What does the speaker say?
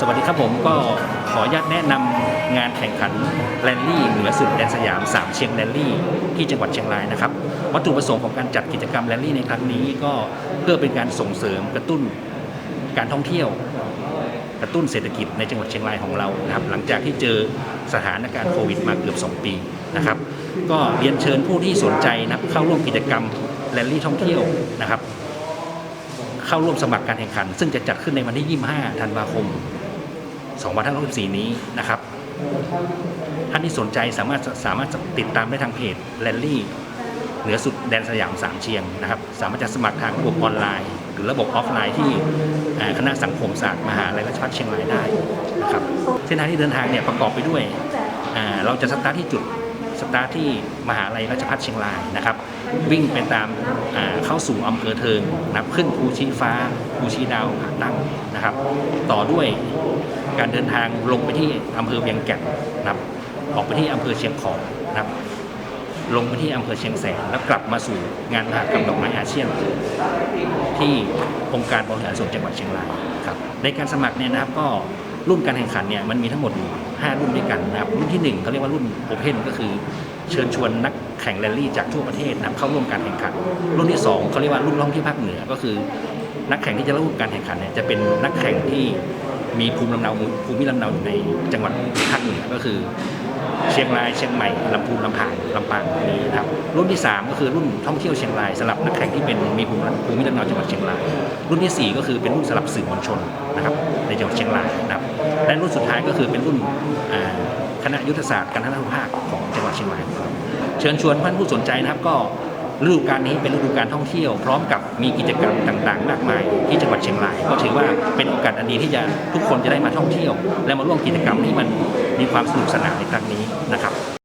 สวัสดีครับผมก็ขออนุญาตแนะนำงานแข่งขันแรลลี่เหนือสุดแดนสยาม 3 เชียงแรลลี่ที่จังหวัดเชียงรายนะครับ วัตถุประสงค์ของการจัดกิจกรรมแรลลี่ในครั้งนี้ก็เพื่อเป็นการส่งเสริมกระตุ้นการท่องเที่ยว กระตุ้นเศรษฐกิจในจังหวัดเชียงรายของเรานะครับหลังจากที่เจอสถานการณ์โควิดมาเกือบ 2 ปีนะครับ ก็เรียนเชิญผู้ที่สนใจนับเข้าร่วมกิจกรรมแรลลี่ท่องเที่ยวนะครับ เข้าร่วมสมัครการแข่งขัน ซึ่งจะจัดขึ้นในวันที่ 25 ธันวาคม 2564 นี้นะครับ ท่านที่สนใจสามารถสามารถติดตามได้ทางเพจแลนลี่เหนือสุดแดนสยามสามเชียงนะครับ สามารถจะสมัครทางระบบออนไลน์ หรือระบบออฟไลน์ที่คณะสังคมศาสตร์มหาลัยราชภัฏเชียงรายได้นะครับ เส้นทางที่เดินทางเนี่ยประกอบไปด้วยเราจะสตาร์ทที่จุด ตาร์ทที่มหาลัยราชภัฏเชียงรายนะครับ วิ่งไปตามาเข้าสู่อำเภอเทิงนะครับขึ้นภูชีฟ้าภูชีดาวผาตั้งนะครับ ต่อด้วยการเดินทางลงไปที่อำเภอเวียงแก่นนะครับออกไปที่อำเภอเชียงของนะครับลงไปที่อำเภอเชียงแสนแล้วกลับมาสู่งานมหากรรมดอกไม้อาเซียน ที่องค์การบริหารส่วนจังหวัดเชียงรายครับในการสมัครเนี่ยนะครับก็ รุ่นการแข่งขันเนี่ยมันมีทั้งหมดอยู่5รุ่นด้วยกันนะครับรุ่นที่หนึ่งเขาเรียกว่ารุ่นโอเพนก็คือเชิญชวนนักแข่งแรลลี่จากทั่วประเทศนะครับเข้าร่วมการแข่งขัน รุ่นที่สองเขาเรียกว่ารุ่นล่องที่ภาคเหนือก็คือ นักแข่งที่จะร่วมการแข่งขันเนี่ยจะเป็นนักแข่งที่มีภูมิลำเนาภูมิลำเนาอยู่ในจังหวัดภาคเหนือก็คือเชียงรายเชียงใหม่ลำพูนลำพางลำปางนี้นะครับรุ่นที่ 3 ก็คือรุ่นท่องเที่ยวเชียงรายสำหรับนักแข่งที่เป็นมีภูมิภูมิลำเนาจังหวัดเชียงราย รุ่นทีสี่4 ก็คือเป็นรุ่นสำหรับสื่อมวลชนนะครับในจังหวัดเชียงรายนะ และรุ่นสุดท้ายก็คือเป็นรุ่นคณะยุทธศาสตร์การทัศนภาคของจังหวัดเชียงรายเชิญชวนท่านผู้สนใจนะครับก็ฤดูกาลนี้เป็นฤดูการท่องเที่ยว พร้อมกับมีกิจกรรมต่างๆ มากมายที่จังหวัดเชียงราย ก็ถือว่าเป็นโอกาสอันดีที่จะทุกคนจะได้มาท่องเที่ยว และมาร่วมกิจกรรมที่มันมีความสนุกสนานในครั้งนี้นะครับ